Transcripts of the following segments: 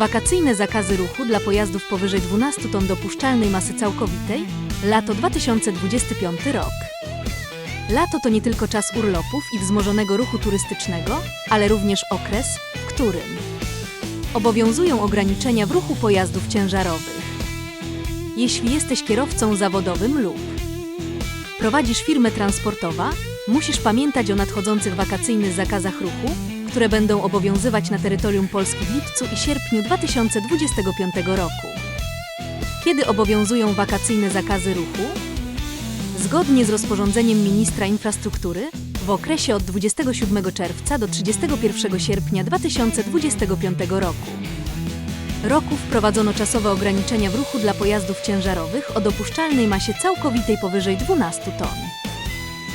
Wakacyjne zakazy ruchu dla pojazdów powyżej 12 ton dopuszczalnej masy całkowitej. Lato 2025 rok. Lato to nie tylko czas urlopów i wzmożonego ruchu turystycznego, ale również okres, w którym obowiązują ograniczenia w ruchu pojazdów ciężarowych. Jeśli jesteś kierowcą zawodowym lub prowadzisz firmę transportowa, musisz pamiętać o nadchodzących wakacyjnych zakazach ruchu, które będą obowiązywać na terytorium Polski w lipcu i sierpniu 2025 roku. Kiedy obowiązują wakacyjne zakazy ruchu? Zgodnie z rozporządzeniem ministra infrastruktury w okresie od 27 czerwca do 31 sierpnia 2025 roku. Roku wprowadzono czasowe ograniczenia w ruchu dla pojazdów ciężarowych o dopuszczalnej masie całkowitej powyżej 12 ton.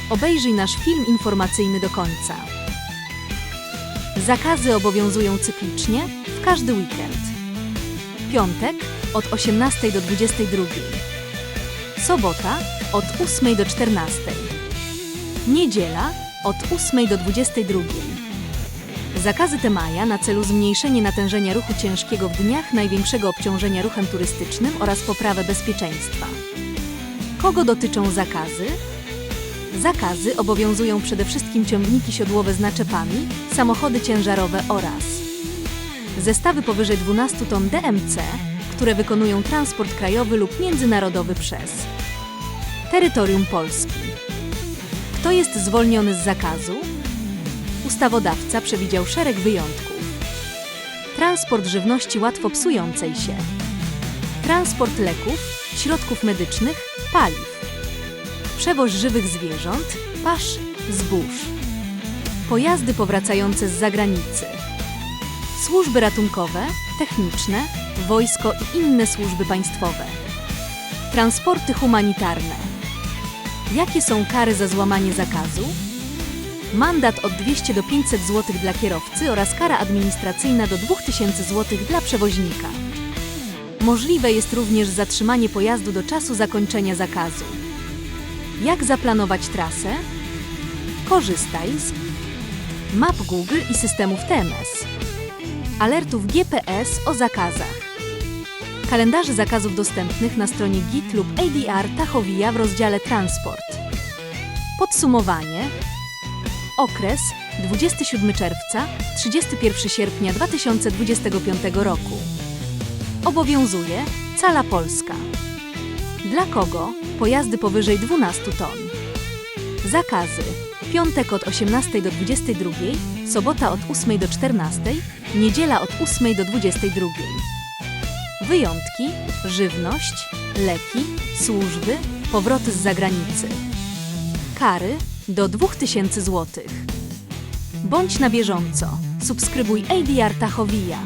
Obejrzyj nasz film informacyjny do końca. Zakazy obowiązują cyklicznie w każdy weekend. Piątek od 18 do 22. Sobota od 8 do 14. Niedziela od 8 do 22. Zakazy te mają na celu zmniejszenie natężenia ruchu ciężkiego w dniach największego obciążenia ruchem turystycznym oraz poprawę bezpieczeństwa. Kogo dotyczą zakazy? Zakazy obowiązują przede wszystkim ciągniki siodłowe z naczepami, samochody ciężarowe oraz zestawy powyżej 12 ton DMC, które wykonują transport krajowy lub międzynarodowy przez terytorium Polski. Kto jest zwolniony z zakazu? Ustawodawca przewidział szereg wyjątków. Transport żywności łatwo psującej się. Transport leków, środków medycznych, paliw. Przewoz żywych zwierząt, pasz, zbóż. Pojazdy powracające z zagranicy. Służby ratunkowe, techniczne, wojsko i inne służby państwowe. Transporty humanitarne. Jakie są kary za złamanie zakazu? Mandat od 200 do 500 zł dla kierowcy oraz kara administracyjna do 2000 zł dla przewoźnika. Możliwe jest również zatrzymanie pojazdu do czasu zakończenia zakazu. Jak zaplanować trasę? Korzystaj z map Google i systemów TMS, alertów GPS o zakazach, kalendarzy zakazów dostępnych na stronie GIT lub ADR Tachowija w rozdziale Transport. Podsumowanie Okres 27 czerwca 31 sierpnia 2025 roku. Obowiązuje cała Polska. Dla kogo? Pojazdy powyżej 12 ton. Zakazy. Piątek od 18 do 22, sobota od 8 do 14, niedziela od 8 do 22. Wyjątki: żywność, leki, służby, powroty z zagranicy. Kary do 2000 zł. Bądź na bieżąco. Subskrybuj ADR Tachowija.